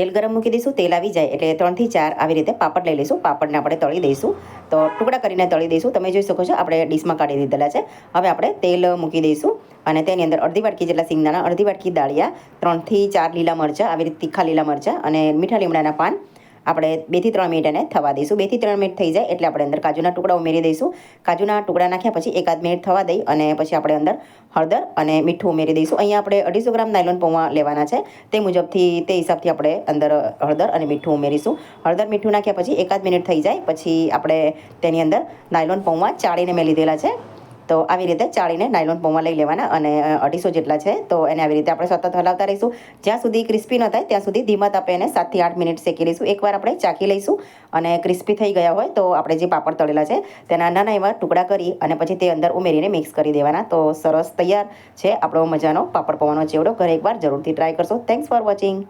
તેલ ગરમ મૂકી દઈશું, તેલ આવી જાય એટલે ત્રણથી ચાર આવી રીતે પાપડ લઈ લઈશું, પાપડને આપણે તળી દઈશું. તો ટુકડા કરીને તળી દઈશું. તમે જોઈ શકો છો, આપણે ડીશમાં કાઢી દીધેલા છે. હવે આપણે તેલ મૂકી દઈશું અને તેની અંદર અડધી વાટકી જેટલા સિંગદાણા, અડધી વાટકી દાળિયા, ત્રણથી ચાર લીલા મરચાં, આવી રીતે તીખા લીલા મરચાં અને મીઠા લીમડાના પાન આપણે બેથી ત્રણ મિનિટ એને થવા દઈશું. બેથી ત્રણ મિનિટ થઈ જાય એટલે આપણે અંદર કાજુના ટુકડા ઉમેરી દઈશું. કાજુના ટુકડા નાખ્યા પછી એકાદ મિનિટ થવા દઈ અને પછી આપણે અંદર હળદર અને મીઠું ઉમેરી દઈશું. અહીંયા આપણે અઢીસો ગ્રામ નાયલોન પૌવા લેવાના છે. તે મુજબથી તે હિસાબથી આપણે અંદર હળદર અને મીઠું ઉમેરીશું. હળદર મીઠું નાખ્યા પછી એકાદ મિનિટ થઈ જાય. પછી આપણે તેની અંદર નાયલોન પૌવા ચાળીને મેં લીધેલા છે. તો આવી રીતે ચાળીને નાયલોન પોમાં લઈ લેવાના અને અઢીસો જેટલા છે, તો એને આવી રીતે આપણે સતત હલાવતા રહીશું. જ્યાં સુધી ક્રિસ્પી ન થાય, ત્યાં સુધી ધીમા તાપે એને સાતથી આઠ મિનિટ શેકી લઈશું. એકવાર આપણે ચાખી લઈશું અને ક્રિસ્પી થઈ ગયા હોય, તો આપણે જે પાપડ તળેલા છે, તેના નાના એવા ટુકડા કરી અને પછી તે અંદર ઉમેરીને મિક્સ કરી દેવાના. તો સરસ તૈયાર છે આપણો મજાનો પાપડ પવાનો ચેવડો. ઘરે એકવાર જરૂરથી ટ્રાય કરશો. Thanks for watching